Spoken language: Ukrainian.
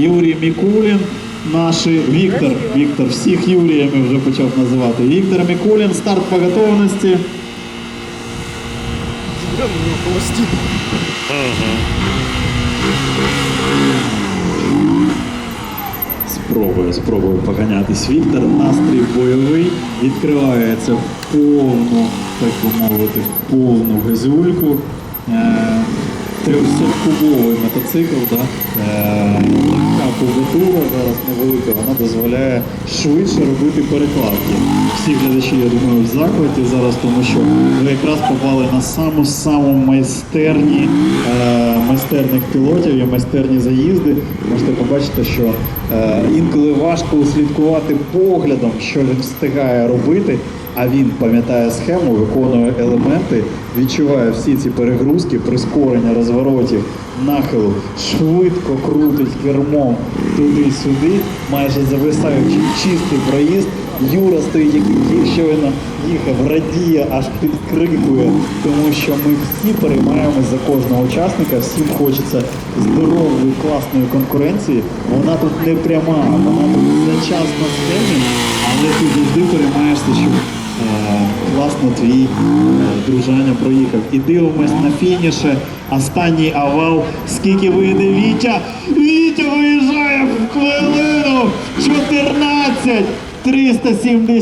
Юрій Мікулін, наш Віктор. Віктор, всіх Юріями вже почав називати. Віктор Мікулін, старт по готовності. Спробую, спробую поганятись. Віктор, настрій бойовий, відкривається в повну, так би мовити, в повну газюльку. Е, 300-кубовий мотоцикл, да? Е, зараз невелика, вона дозволяє швидше робити перекладки. Всі глядачі, я думаю, в закладі зараз, тому що ви якраз попали на саму саму майстерні е, майстерних пілотів і майстерні заїзди. Можете побачити, що е, інколи важко услідкувати поглядом, що він встигає робити. А він пам'ятає схему, виконує елементи, відчуває всі ці перегрузки, прискорення розворотів, нахилу, швидко крутить кермом туди-сюди, майже зависаючи чистий проїзд. Юра стоїть, який щойно їхав, радіє, аж підкрикує, тому що ми всі переймаємось за кожного учасника, всім хочеться здорової, класної конкуренції. Вона тут не пряма, вона тут за час на схемі, але ти завжди переймаєшся, щоб е, класно твій е, дружаня проїхав. І дивимось на фініше. Останній овал. Скільки вийде Вітя? Вітя виїжджає в хвилину! 14! 370!